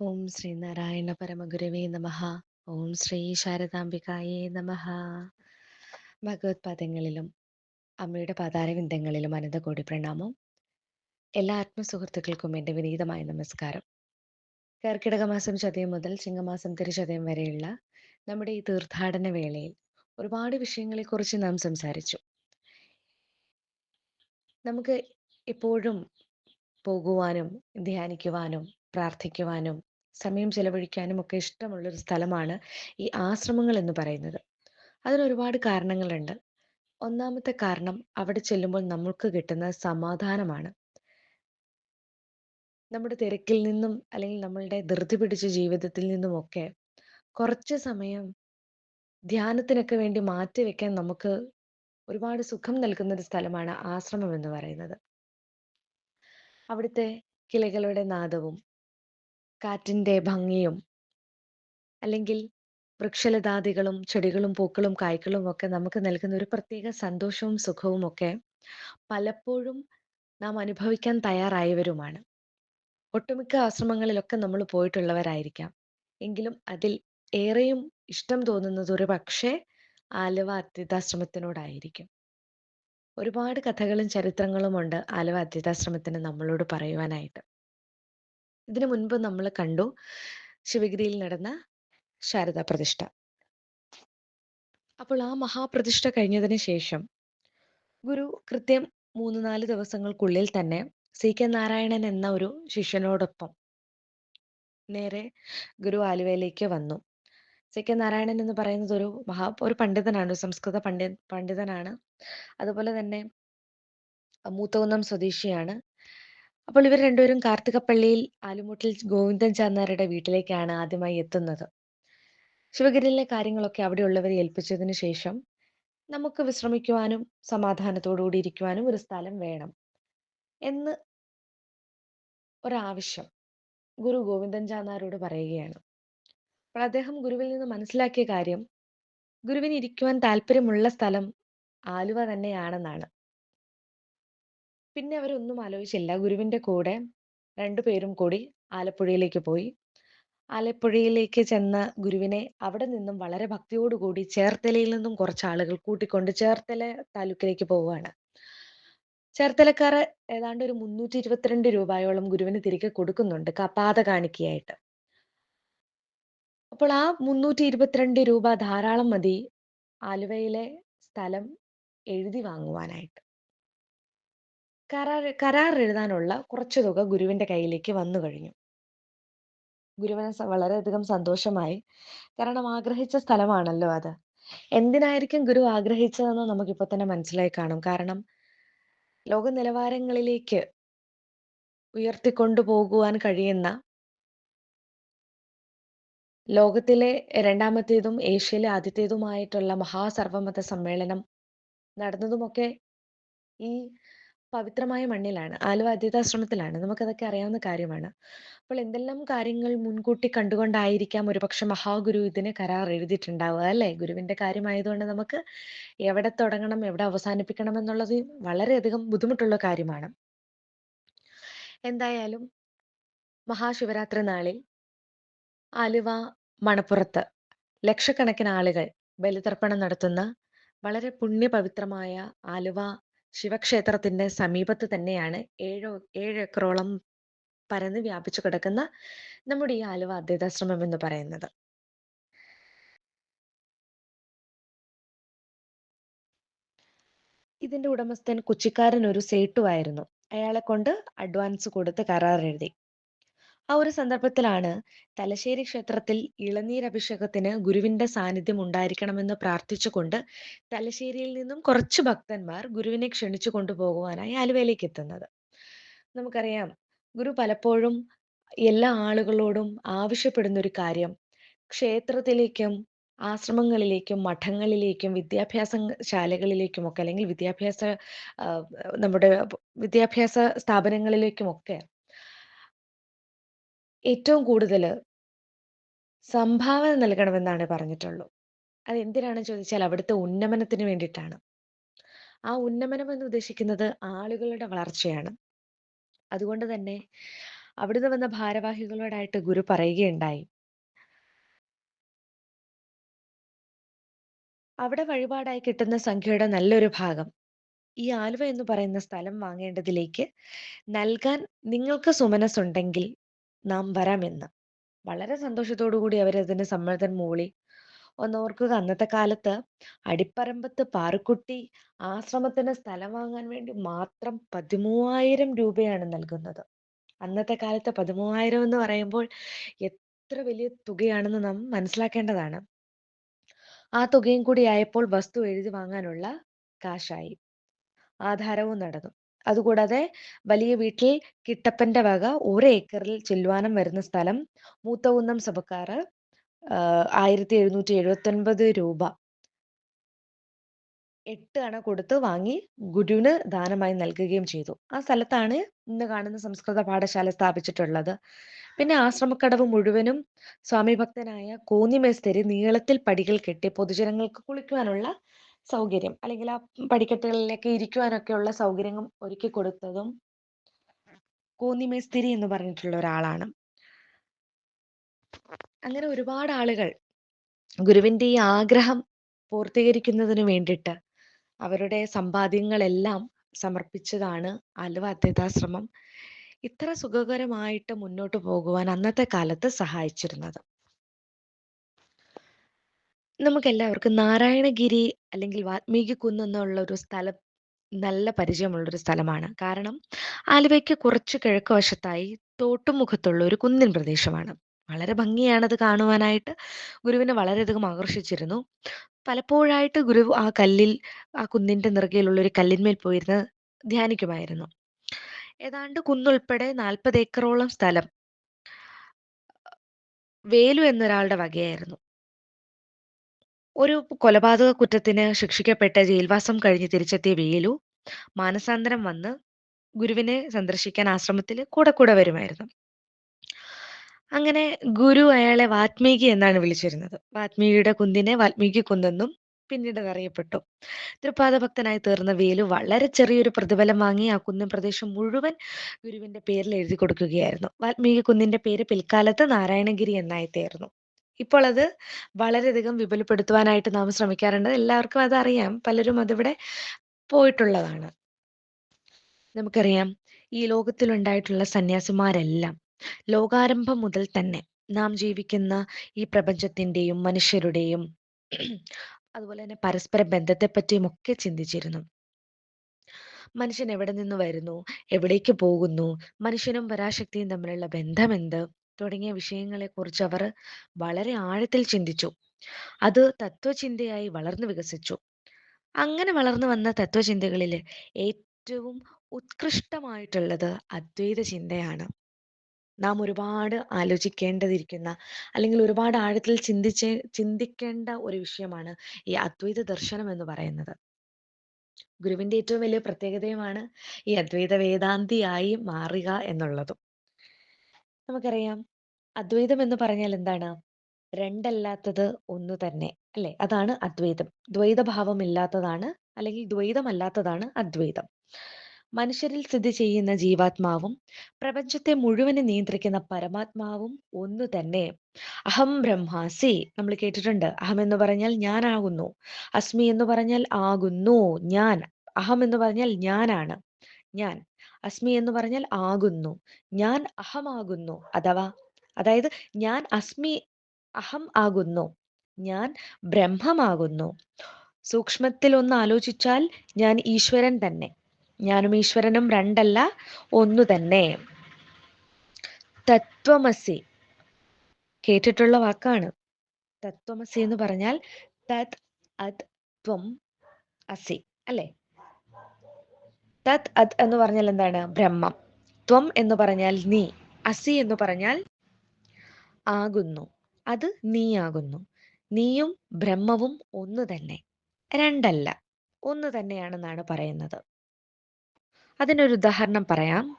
ഓം ശ്രീ നാരായണ പരമഗുരവേ നമ. ഓം ശ്രീ ശാരദാംബികായേ നമ. ഭഗവത് പദങ്ങളിലും അമ്മയുടെ പാതാരവിന്ദങ്ങളിലും അനന്തകോടി പ്രണാമം. എല്ലാ ആത്മസുഹൃത്തുക്കൾക്കും എന്റെ വിനീതമായ നമസ്കാരം. കർക്കിടക മാസം ചതയം മുതൽ ചിങ്ങമാസം തിരുചതയം വരെയുള്ള നമ്മുടെ ഈ തീർത്ഥാടന വേളയിൽ ഒരുപാട് വിഷയങ്ങളെക്കുറിച്ച് നാം സംസാരിച്ചു. നമുക്ക് എപ്പോഴും പോകുവാനും ധ്യാനിക്കുവാനും പ്രാർത്ഥിക്കുവാനും സമയം ചെലവഴിക്കാനും ഒക്കെ ഇഷ്ടമുള്ള ഒരു സ്ഥലമാണ് ഈ ആശ്രമങ്ങൾ എന്ന് പറയുന്നത്. അതിന് ഒരുപാട് കാരണങ്ങളുണ്ട്. ഒന്നാമത്തെ കാരണം അവിടെ ചെല്ലുമ്പോൾ നമുക്ക് കിട്ടുന്ന സമാധാനമാണ്. നമ്മുടെ തിരക്കിൽ നിന്നും അല്ലെങ്കിൽ നമ്മളുടെ ധൃതി പിടിച്ച ജീവിതത്തിൽ നിന്നുമൊക്കെ കുറച്ച് സമയം ധ്യാനത്തിനൊക്കെ വേണ്ടി മാറ്റി വെക്കാൻ നമുക്ക് ഒരുപാട് സുഖം നൽകുന്ന ഒരു സ്ഥലമാണ് ആശ്രമം എന്ന് പറയുന്നത്. അവിടുത്തെ കിളികളുടെ നാദവും കാറ്റിന്റെ ഭംഗിയും അല്ലെങ്കിൽ വൃക്ഷലതാദികളും ചെടികളും പൂക്കളും കായ്ക്കളും ഒക്കെ നമുക്ക് നൽകുന്ന ഒരു പ്രത്യേക സന്തോഷവും സുഖവും ഒക്കെ പലപ്പോഴും നാം അനുഭവിക്കാൻ തയ്യാറായവരുമാണ്. ഒട്ടുമിക്ക ആശ്രമങ്ങളിലൊക്കെ നമ്മൾ പോയിട്ടുള്ളവരായിരിക്കാം. എങ്കിലും അതിൽ ഏറെയും ഇഷ്ടം തോന്നുന്നത് ഒരു പക്ഷേ ആലുവ അദ്വൈതാശ്രമത്തിനോടായിരിക്കും ഒരുപാട് കഥകളും ചരിത്രങ്ങളും ഉണ്ട് ആലുവ അദ്വൈതാശ്രമത്തിന് നമ്മളോട് പറയുവാനായിട്ട്. ഇതിനു മുൻപ് നമ്മൾ കണ്ടു ശിവഗിരിയിൽ നടന്ന ശാരദാ പ്രതിഷ്ഠ. അപ്പോൾ ആ മഹാപ്രതിഷ്ഠ കഴിഞ്ഞതിന് ശേഷം ഗുരു കൃത്യം മൂന്ന് നാല് ദിവസങ്ങൾക്കുള്ളിൽ തന്നെ സി കെ നാരായണൻ എന്ന ഒരു ശിഷ്യനോടൊപ്പം നേരെ ഗുരു ആലുവയിലേക്ക് വന്നു. സി കെ നാരായണൻ എന്ന് പറയുന്നത് ഒരു മഹാ ഒരു പണ്ഡിതനാണ് സംസ്കൃത പണ്ഡി പണ്ഡിതനാണ്. അതുപോലെ തന്നെ മൂത്തകുന്നം സ്വദേശിയാണ്. അപ്പോൾ ഇവർ രണ്ടുപേരും കാർത്തികപ്പള്ളിയിൽ ആലുമൂട്ടിൽ ഗോവിന്ദൻ ചാന്നാരുടെ വീട്ടിലേക്കാണ് ആദ്യമായി എത്തുന്നത്. ശിവഗിരിയിലെ കാര്യങ്ങളൊക്കെ അവിടെയുള്ളവരെ ഏൽപ്പിച്ചതിന് ശേഷം നമുക്ക് വിശ്രമിക്കുവാനും സമാധാനത്തോടുകൂടി ഇരിക്കുവാനും ഒരു സ്ഥലം വേണം എന്ന് ഒരാവശ്യം ഗുരു ഗോവിന്ദൻ ചാന്നാരോട് പറയുകയാണ്. അപ്പോൾ അദ്ദേഹം ഗുരുവിൽ നിന്ന് മനസ്സിലാക്കിയ കാര്യം ഗുരുവിന് ഇരിക്കുവാൻ താല്പര്യമുള്ള സ്ഥലം ആലുവ തന്നെയാണെന്നാണ്. പിന്നെ അവരൊന്നും ആലോചിച്ചില്ല. ഗുരുവിന്റെ കൂടെ രണ്ടുപേരും കൂടി ആലപ്പുഴയിലേക്ക് പോയി. ആലപ്പുഴയിലേക്ക് ചെന്ന ഗുരുവിനെ അവിടെ നിന്നും വളരെ ഭക്തിയോടുകൂടി ചേർത്തലയിൽ നിന്നും കുറച്ച് ആളുകൾ കൂട്ടിക്കൊണ്ട് ചേർത്തല താലൂക്കിലേക്ക് പോവുകയാണ്. ചേർത്തലക്കാർ ഏതാണ്ട് ഒരു മുന്നൂറ്റി ഇരുപത്തിരണ്ട് രൂപയോളം ഗുരുവിന് തിരികെ കൊടുക്കുന്നുണ്ട് കപാത കാണിക്കയായിട്ട്. അപ്പോൾ ആ മുന്നൂറ്റി ഇരുപത്തിരണ്ട് രൂപ ധാരാളം മതി ആലുവയിലെ സ്ഥലം എഴുതി വാങ്ങുവാനായിട്ട്. കരാർ കരാർ എഴുതാനുള്ള കുറച്ചു തുക ഗുരുവിന്റെ കയ്യിലേക്ക് വന്നു കഴിഞ്ഞു. ഗുരുവിന് വളരെയധികം സന്തോഷമായി. കാരണം ആഗ്രഹിച്ച സ്ഥലമാണല്ലോ അത്. എന്തിനായിരിക്കും ഗുരു ആഗ്രഹിച്ചതെന്ന് നമുക്കിപ്പോ തന്നെ മനസ്സിലായി കാണും. കാരണം ലോക നിലവാരങ്ങളിലേക്ക് ഉയർത്തിക്കൊണ്ടു പോകുവാൻ കഴിയുന്ന ലോകത്തിലെ രണ്ടാമത്തേതും ഏഷ്യയിലെ ആദ്യത്തേതുമായിട്ടുള്ള മഹാസർവമത സമ്മേളനം നടന്നതുമൊക്കെ ഈ പവിത്രമായ മണ്ണിലാണ് ആലുവ അദ്വൈതാശ്രമത്തിലാണ് നമുക്കതൊക്കെ അറിയാവുന്ന കാര്യമാണ്. അപ്പോൾ എന്തെല്ലാം കാര്യങ്ങൾ മുൻകൂട്ടി കണ്ടുകൊണ്ടായിരിക്കാം ഒരുപക്ഷെ മഹാഗുരു ഇതിന് കരാർ എഴുതിയിട്ടുണ്ടാവുക അല്ലെ? ഗുരുവിന്റെ കാര്യമായതുകൊണ്ട് നമുക്ക് എവിടെ തുടങ്ങണം എവിടെ അവസാനിപ്പിക്കണം എന്നുള്ളത് വളരെയധികം ബുദ്ധിമുട്ടുള്ള കാര്യമാണ്. എന്തായാലും മഹാശിവരാത്രി നാളിൽ ആലുവ മണപ്പുറത്ത് ലക്ഷക്കണക്കിന് ആളുകൾ ബലിതർപ്പണം നടത്തുന്ന വളരെ പുണ്യപവിത്രമായ ആലുവ ശിവക്ഷേത്രത്തിന്റെ സമീപത്ത് തന്നെയാണ് ഏഴോ ഏഴ് ഏക്കറോളം പരന്ന് വ്യാപിച്ചു കിടക്കുന്ന നമ്മുടെ ഈ ആലുവ അദ്വൈതാശ്രമം എന്ന് പറയുന്നത്. ഇതിന്റെ ഉടമസ്ഥൻ കൊച്ചിക്കാരൻ ഒരു സേട്ടുവായിരുന്നു. അയാളെ കൊണ്ട് അഡ്വാൻസ് കൊടുത്ത് കരാർ എഴുതി. ആ ഒരു സന്ദർഭത്തിലാണ് തലശ്ശേരി ക്ഷേത്രത്തിൽ ഇളനീർ അഭിഷേകത്തിന് ഗുരുവിന്റെ സാന്നിധ്യം ഉണ്ടായിരിക്കണമെന്ന് പ്രാർത്ഥിച്ചുകൊണ്ട് തലശ്ശേരിയിൽ നിന്നും കുറച്ച് ഭക്തന്മാർ ഗുരുവിനെ ക്ഷണിച്ചു കൊണ്ടുപോകുവാനായി ആലുവയിലേക്ക് എത്തുന്നത്. നമുക്കറിയാം ഗുരു പലപ്പോഴും എല്ലാ ആളുകളോടും ആവശ്യപ്പെടുന്ന ഒരു കാര്യം. ക്ഷേത്രത്തിലേക്കും ആശ്രമങ്ങളിലേക്കും മഠങ്ങളിലേക്കും വിദ്യാഭ്യാസ ശാലകളിലേക്കുമൊക്കെ അല്ലെങ്കിൽ വിദ്യാഭ്യാസ നമ്മുടെ വിദ്യാഭ്യാസ സ്ഥാപനങ്ങളിലേക്കുമൊക്കെ ഏറ്റവും കൂടുതൽ സംഭാവന നൽകണമെന്നാണ് പറഞ്ഞിട്ടുള്ളൂ. അതെന്തിനാണ് ചോദിച്ചാൽ അവിടുത്തെ ഉന്നമനത്തിന് വേണ്ടിയിട്ടാണ്. ആ ഉന്നമനം എന്ന് ഉദ്ദേശിക്കുന്നത് ആളുകളുടെ വളർച്ചയാണ്. അതുകൊണ്ട് തന്നെ അവിടുന്ന് വന്ന ഭാരവാഹികളോടായിട്ട് ഗുരു പറയുകയുണ്ടായി. അവിടെ വഴിപാടായി കിട്ടുന്ന സംഖ്യയുടെ നല്ലൊരു ഭാഗം ഈ ആലുവ എന്ന് പറയുന്ന സ്ഥലം വാങ്ങേണ്ടതിലേക്ക് നൽകാൻ നിങ്ങൾക്ക് സുമനസ്സുണ്ടെങ്കിൽ നാം വരാമെന്ന്. വളരെ സന്തോഷത്തോടു കൂടി അവരതിന് സമ്മതം മൂളി. ഒന്നോർക്കുക അന്നത്തെ കാലത്ത് അടിപ്പറമ്പത്ത് പാറുക്കുട്ടി ആശ്രമത്തിന് സ്ഥലം വാങ്ങാൻ വേണ്ടി മാത്രം പതിമൂവായിരം രൂപയാണ് നൽകുന്നത്. അന്നത്തെ കാലത്ത് പതിമൂവായിരം എന്ന് പറയുമ്പോൾ എത്ര വലിയ തുകയാണെന്ന് നാം മനസ്സിലാക്കേണ്ടതാണ്. ആ തുകയും കൂടി ആയപ്പോൾ വസ്തു എഴുതി വാങ്ങാനുള്ള കാശായി. ആധാരവും നടന്നു. അതുകൂടാതെ വലിയ വീട്ടിൽ കിട്ടപ്പന്റെ വക ഒരു ഏക്കറിൽ ചെല്ലുവാനം വരുന്ന സ്ഥലം മൂത്തകുന്നം സഭക്കാർ ആയിരത്തി എഴുന്നൂറ്റി എഴുപത്തി ഒൻപത് രൂപ എട്ട് അണ കൊടുത്ത് വാങ്ങി ഗുരുവിന് ദാനമായി നൽകുകയും ചെയ്തു. ആ സ്ഥലത്താണ് ഇന്ന് കാണുന്ന സംസ്കൃത പാഠശാല സ്ഥാപിച്ചിട്ടുള്ളത്. പിന്നെ ആശ്രമക്കടവ് മുഴുവനും സ്വാമി ഭക്തനായ കോന്നിമേസ്തരി നീളത്തിൽ പടികൾ കെട്ടി പൊതുജനങ്ങൾക്ക് കുളിക്കുവാനുള്ള സൗകര്യം അല്ലെങ്കിൽ ആ പടിക്കെട്ടുകളിലൊക്കെ ഇരിക്കുവാനൊക്കെയുള്ള സൗകര്യങ്ങൾ ഒരുക്കി കൊടുത്തതും കോന്നി മേസ്തിരി എന്ന് പറഞ്ഞിട്ടുള്ള ഒരാളാണ്. അങ്ങനെ ഒരുപാട് ആളുകൾ ഗുരുവിന്റെ ഈ ആഗ്രഹം പൂർത്തീകരിക്കുന്നതിന് വേണ്ടിയിട്ട് അവരുടെ സമ്പാദ്യങ്ങളെല്ലാം സമർപ്പിച്ചതാണ് ആലുവ അദ്വൈതാശ്രമം ഇത്ര സുഖകരമായിട്ട് മുന്നോട്ട് പോകുവാൻ അന്നത്തെ കാലത്ത് സഹായിച്ചിരുന്നത്. നമുക്കെല്ലാവർക്കും നാരായണഗിരി അല്ലെങ്കിൽ വാത്മീകി കുന്ന് എന്നുള്ള ഒരു സ്ഥലം നല്ല പരിചയമുള്ള ഒരു സ്ഥലമാണ്. കാരണം ആലുവയ്ക്ക് കുറച്ച് കിഴക്ക് വശത്തായി തോട്ടുമുഖത്തുള്ള ഒരു കുന്നിൻ പ്രദേശമാണ്. വളരെ ഭംഗിയാണത് കാണുവാനായിട്ട്. ഗുരുവിനെ വളരെയധികം ആകർഷിച്ചിരുന്നു. പലപ്പോഴായിട്ട് ഗുരു ആ കല്ലിൽ ആ കുന്നിന്റെ നിറകയിലുള്ള ഒരു കല്ലിന്മേൽ പോയിരുന്ന് ധ്യാനിക്കുമായിരുന്നു. ഏതാണ്ട് കുന്നുൾപ്പെടെ 40 ഏക്കറോളം സ്ഥലം വേലു എന്നൊരാളുടെ വകയായിരുന്നു. ഒരു കൊലപാതക കുറ്റത്തിന് ശിക്ഷിക്കപ്പെട്ട ജയിൽവാസം കഴിഞ്ഞ് തിരിച്ചെത്തിയ വേലു മാനസാന്തരം വന്ന് ഗുരുവിനെ സന്ദർശിക്കാൻ ആശ്രമത്തിൽ കൂടെ കൂടെ വരുമായിരുന്നു. അങ്ങനെ ഗുരു അയാളെ വാത്മീകി എന്നാണ് വിളിച്ചിരുന്നത്. വാത്മീകിയുടെ കുന്തിനെ വാത്മീകി കുന്നെന്നും പിന്നീട് അറിയപ്പെട്ടു. തൃപാദ ഭക്തനായി തീർന്ന വേലു വളരെ ചെറിയൊരു പ്രതിഫലം വാങ്ങി ആ കുന്നിൻ പ്രദേശം മുഴുവൻ ഗുരുവിന്റെ പേരിൽ എഴുതി കൊടുക്കുകയായിരുന്നു. വാത്മീകി കുന്നിന്റെ പേര് പിൽക്കാലത്ത് നാരായണഗിരി എന്നായി തീർന്നു. ഇപ്പോൾ അത് വളരെയധികം വിപുലപ്പെടുത്തുവാനായിട്ട് നാം ശ്രമിക്കാറുണ്ട്. എല്ലാവർക്കും അതറിയാം. പലരും അതിവിടെ പോയിട്ടുള്ളതാണ്. നമുക്കറിയാം ഈ ലോകത്തിലുണ്ടായിട്ടുള്ള സന്യാസിമാരെല്ലാം ലോകാരംഭം മുതൽ തന്നെ നാം ജീവിക്കുന്ന ഈ പ്രപഞ്ചത്തിന്റെയും മനുഷ്യരുടെയും അതുപോലെ തന്നെ പരസ്പര ബന്ധത്തെപ്പറ്റിയും ഒക്കെ ചിന്തിച്ചിരുന്നു. മനുഷ്യൻ എവിടെ നിന്ന് വരുന്നു? എവിടേക്ക് പോകുന്നു? മനുഷ്യനും പരാശക്തിയും തമ്മിലുള്ള ബന്ധമെന്ത്? തുടങ്ങിയ വിഷയങ്ങളെക്കുറിച്ച് അവർ വളരെ ആഴത്തിൽ ചിന്തിച്ചു. അത് തത്വചിന്തയായി വളർന്നു വികസിച്ചു. അങ്ങനെ വളർന്നു വന്ന തത്വചിന്തകളിൽ ഏറ്റവും ഉത്കൃഷ്ടമായിട്ടുള്ളത് അദ്വൈത ചിന്തയാണ്. നാം ഒരുപാട് ആലോചിക്കേണ്ടതിരിക്കുന്ന അല്ലെങ്കിൽ ഒരുപാട് ആഴത്തിൽ ചിന്തിച്ച് ചിന്തിക്കേണ്ട ഒരു വിഷയമാണ് ഈ അദ്വൈത ദർശനം എന്ന് പറയുന്നത്. ഗുരുവിന്റെ ഏറ്റവും വലിയ പ്രത്യേകതയുമാണ് ഈ അദ്വൈത വേദാന്തിയായി മാറുക എന്നുള്ളതും. നമുക്കറിയാം അദ്വൈതം എന്ന് പറഞ്ഞാൽ എന്താണ്? രണ്ടല്ലാത്തത് ഒന്ന് തന്നെ അല്ലെ അതാണ് അദ്വൈതം. ദ്വൈതഭാവം ഇല്ലാത്തതാണ് അല്ലെങ്കിൽ ദ്വൈതമല്ലാത്തതാണ് അദ്വൈതം. മനുഷ്യരിൽ സ്ഥിതി ചെയ്യുന്ന ജീവാത്മാവും പ്രപഞ്ചത്തെ മുഴുവനെ നിയന്ത്രിക്കുന്ന പരമാത്മാവും ഒന്ന് തന്നെ. അഹം ബ്രഹ്മാസി നമ്മൾ കേട്ടിട്ടുണ്ട്. അഹം എന്ന് പറഞ്ഞാൽ ഞാനാകുന്നു. അസ്മി എന്ന് പറഞ്ഞാൽ ആകുന്നു. ഞാൻ. അഹം എന്ന് പറഞ്ഞാൽ ഞാനാണ്. ഞാൻ. അസ്മി എന്ന് പറഞ്ഞാൽ ആകുന്നു. ഞാൻ അഹമാകുന്നു. അഥവാ അതായത് ഞാൻ അസ്മി അഹം ആകുന്നു. ഞാൻ ബ്രഹ്മമാകുന്നു. സൂക്ഷ്മത്തിൽ ഒന്ന് ആലോചിച്ചാൽ ഞാൻ ഈശ്വരൻ തന്നെ. ഞാനും ഈശ്വരനും രണ്ടല്ല ഒന്നു തന്നെ. തത്വമസി കേട്ടിട്ടുള്ള വാക്കാണ്. തത്വമസി എന്ന് പറഞ്ഞാൽ തത് അത് ത്വം അസി അല്ലേ? തത് അത് എന്ന് പറഞ്ഞാൽ എന്താണ്? ബ്രഹ്മം. ത്വം എന്ന് പറഞ്ഞാൽ നീ. അസി എന്ന് പറഞ്ഞാൽ ആകുന്നു. അത് നീ നീയാകുന്നു. നീയും ബ്രഹ്മവും ഒന്ന് തന്നെ. രണ്ടല്ല. ഒന്ന് തന്നെയാണെന്നാണ് പറയുന്നത്. അതിനൊരു ഉദാഹരണം പറയാം.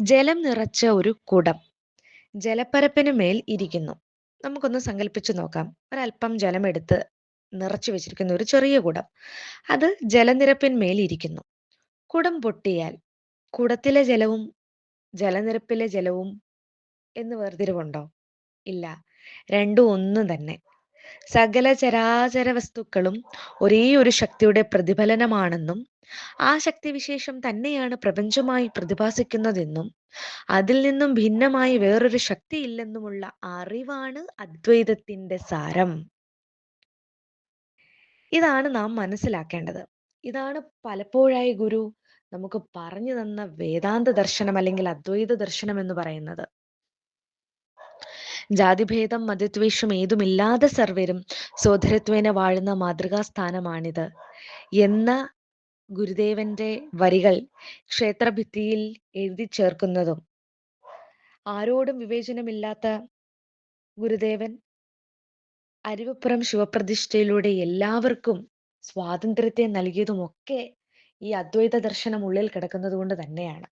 ജലം നിറച്ച ഒരു കുടം ജലപ്പരപ്പിന് മേൽ ഇരിക്കുന്നു. നമുക്കൊന്ന് സങ്കല്പിച്ചു നോക്കാം. ഒരല്പം ജലമെടുത്ത് നിറച്ചു വെച്ചിരിക്കുന്ന ഒരു ചെറിയ കുടം. അത് ജലനിരപ്പിന്മേൽ ഇരിക്കുന്നു. കുടം പൊട്ടിയാൽ കുടത്തിലെ ജലവും ജലനിരപ്പിലെ ജലവും എന്ന് വേർതിരിവുണ്ടോ? ഇല്ല. രണ്ടും ഒന്ന് തന്നെ. സകല ചരാചര വസ്തുക്കളും ഒരേ ഒരു ശക്തിയുടെ പ്രതിഫലനമാണെന്നും ആ ശക്തിവിശേഷം തന്നെയാണ് പ്രപഞ്ചമായി പ്രതിഭാസിക്കുന്നതെന്നും അതിൽ നിന്നും ഭിന്നമായി വേറൊരു ശക്തിയില്ലെന്നുമുള്ള അറിവാണ് അദ്വൈതത്തിന്റെ സാരം. ഇതാണ് നാം മനസ്സിലാക്കേണ്ടത്. ഇതാണ് പലപ്പോഴായി ഗുരു നമുക്ക് പറഞ്ഞു തന്ന വേദാന്ത ദർശനം അല്ലെങ്കിൽ അദ്വൈത ദർശനം എന്ന് പറയുന്നത്. ജാതിഭേദം മതദ്വേഷം ഏതുമില്ലാതെ സർവരും സോദരത്വേന വാഴുന്ന മാതൃകാ സ്ഥാനമാണിത് എന്ന ഗുരുദേവന്റെ വരികൾ ക്ഷേത്രഭിത്തിയിൽ എഴുതി ചേർക്കുന്നതും ആരോടും വിവേചനമില്ലാത്ത ഗുരുദേവൻ അരുവിപ്പുറം ശിവപ്രതിഷ്ഠയിലൂടെ എല്ലാവർക്കും സ്വാതന്ത്ര്യത്തെ നൽകിയതുമൊക്കെ ഈ അദ്വൈത ദർശനം ഉള്ളിൽ കിടക്കുന്നത് കൊണ്ട് തന്നെയാണ്.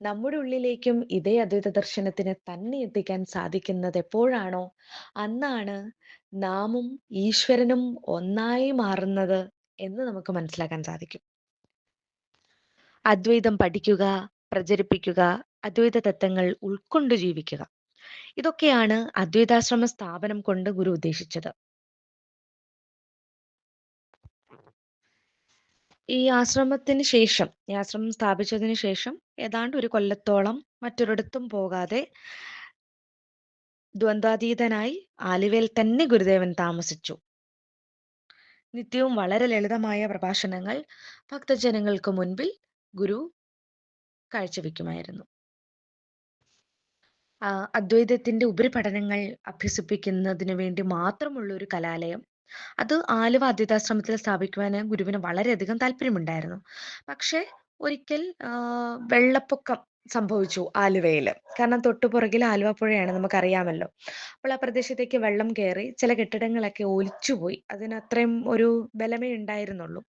നമ്മുടെ ഉള്ളിലേക്കും ഇതേ അദ്വൈത ദർശനത്തിന് തന്നെ എത്തിക്കാൻ സാധിക്കുന്നത് എപ്പോഴാണോ അന്നാണ് നാമും ഈശ്വരനും ഒന്നായി മാറുന്നത് എന്ന് നമുക്ക് മനസ്സിലാക്കാൻ സാധിക്കും. അദ്വൈതം പഠിക്കുക, പ്രചരിപ്പിക്കുക, അദ്വൈത തത്വങ്ങൾ ഉൾക്കൊണ്ട് ജീവിക്കുക. ഇതൊക്കെയാണ് അദ്വൈതാശ്രമ സ്ഥാപനം കൊണ്ട് ഗുരു ഉദ്ദേശിച്ചത്. ഈ ആശ്രമത്തിന് ശേഷം ഈ ആശ്രമം സ്ഥാപിച്ചതിന് ശേഷം ഏതാണ്ട് ഒരു കൊല്ലത്തോളം മറ്റൊരിടത്തും പോകാതെ ദ്വന്ദ്വാതീതനായി ആലുവയിൽ തന്നെ ഗുരുദേവൻ താമസിച്ചു. നിത്യവും വളരെ ലളിതമായ പ്രഭാഷണങ്ങൾ ഭക്തജനങ്ങൾക്ക് മുൻപിൽ ഗുരു കാഴ്ചവെക്കുമായിരുന്നു. അദ്വൈതത്തിന്റെ ഉപരിപഠനങ്ങൾ അഭ്യസിപ്പിക്കുന്നതിന് വേണ്ടി മാത്രമുള്ള ഒരു കലാലയം അത് ആലുവ അദ്വൈതാശ്രമത്തിൽ സ്ഥാപിക്കുവാന് ഗുരുവിന് വളരെയധികം താല്പര്യമുണ്ടായിരുന്നു. പക്ഷേ ഒരിക്കൽ വെള്ളപ്പൊക്കം സംഭവിച്ചു ആലുവയിൽ. കാരണം തൊട്ടുപുറകിൽ ആലുവ പുഴയാണ് നമുക്കറിയാമല്ലോ. അപ്പോൾ ആ പ്രദേശത്തേക്ക് വെള്ളം കയറി ചില കെട്ടിടങ്ങളൊക്കെ ഒലിച്ചുപോയി. അതിന് അത്രയും ഒരു ബലമേ ഉണ്ടായിരുന്നുള്ളൂ.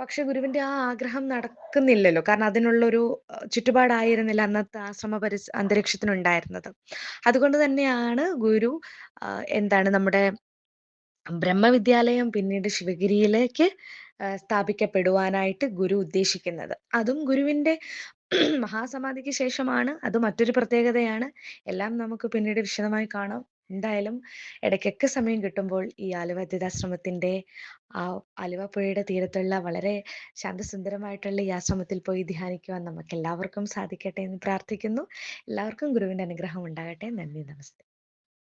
പക്ഷേ ഗുരുവിന്റെ ആ ആഗ്രഹം നടക്കുന്നില്ലല്ലോ. കാരണം അതിനുള്ളൊരു ഒരു ചുറ്റുപാടായിരുന്നില്ല അന്നത്തെ ആശ്രമ പരിസ അന്തരീക്ഷത്തിനുണ്ടായിരുന്നത്. അതുകൊണ്ട് തന്നെയാണ് ഗുരു എന്താണ് നമ്മുടെ ബ്രഹ്മവിദ്യാലയം പിന്നീട് ശിവഗിരിയിലേക്ക് സ്ഥാപിക്കപ്പെടുവാനായിട്ട് ഗുരു ഉദ്ദേശിക്കുന്നത്. അതും ഗുരുവിന്റെ മഹാസമാധിക്ക് ശേഷമാണ്. അത് മറ്റൊരു പ്രത്യേകതയാണ്. എല്ലാം നമുക്ക് പിന്നീട് വിശദമായി കാണാം. എന്തായാലും ഇടയ്ക്കൊക്കെ സമയം കിട്ടുമ്പോൾ ഈ ആലുവ അദ്വൈതാശ്രമത്തിന്റെ ആ ആലുവ പുഴയുടെ തീരത്തുള്ള വളരെ ശാന്തസുന്ദരമായിട്ടുള്ള ഈ ആശ്രമത്തിൽ പോയി ധ്യാനിക്കുവാൻ നമുക്ക് എല്ലാവർക്കും സാധിക്കട്ടെ എന്ന് പ്രാർത്ഥിക്കുന്നു. എല്ലാവർക്കും ഗുരുവിന്റെ അനുഗ്രഹം ഉണ്ടാകട്ടെ. നന്ദി, നമസ്തേ.